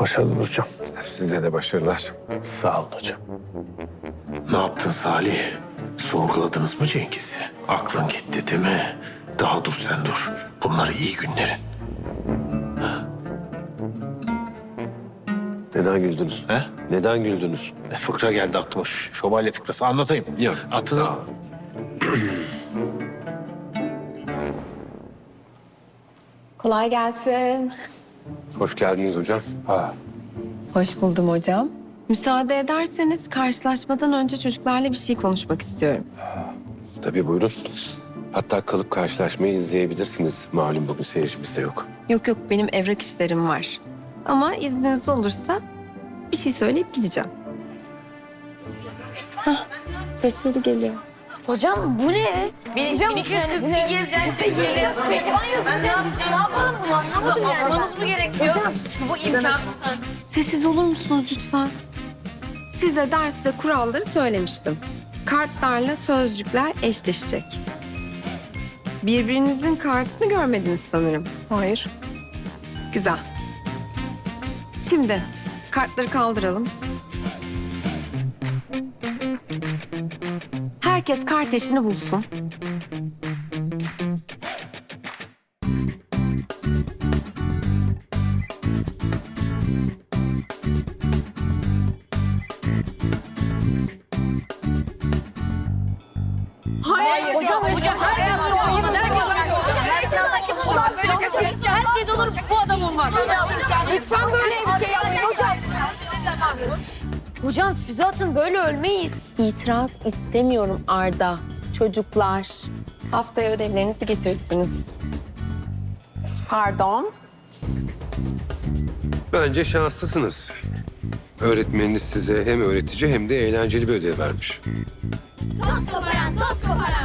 Başarılı hocam. Size de başarılar. Sağ olun hocam. Ne yaptın Salih? Sorguladınız mı Cengiz'i? Aklın gitti değil mi? Daha dur sen dur. Bunlar iyi günlerin. Neden güldünüz? He? Neden güldünüz? E, fıkra geldi aklıma. Ş- Şövalye fıkrası. Anlatayım. Yok, Atını... Kolay gelsin. Hoş geldiniz hocam. Hoş buldum hocam. Müsaade ederseniz karşılaşmadan önce çocuklarla bir şey konuşmak istiyorum. Tabii buyurun. Hatta kalıp karşılaşmayı izleyebilirsiniz. Malum bugün seyircimiz de yok. Yok yok benim evrak işlerim var. Ama izniniz olursa bir şey söyleyip gideceğim. Hah, sesleri geliyor. Hocam bu ne? Hocam 1242 gezecekse geliyoruz. Ben ne yapayım? Ne yapalım bunu anlamadım yani. Anlamamız mı gerekiyor? Bu imkan. Sessiz olur musunuz lütfen? Size derste kuralları söylemiştim. Kartlarla sözcükler eşleşecek. Birbirinizin kartını görmediniz sanırım. Hayır. Güzel. Şimdi kartları kaldıralım. Herkes kart eşini bulsun. Hayır hocam. Hocam herkes olur. Herkes olur. Bu adam olmaz. Lütfen böyle bir şey yapmayın hocam. Hocam füze atın böyle ölmeyiz. İtiraz istemiyorum Arda. Çocuklar, haftaya ödevlerinizi getirirsiniz. Pardon. Bence şanslısınız. Öğretmeniniz size hem öğretici hem de eğlenceli bir ödev vermiş. Toz koparan, toz koparan.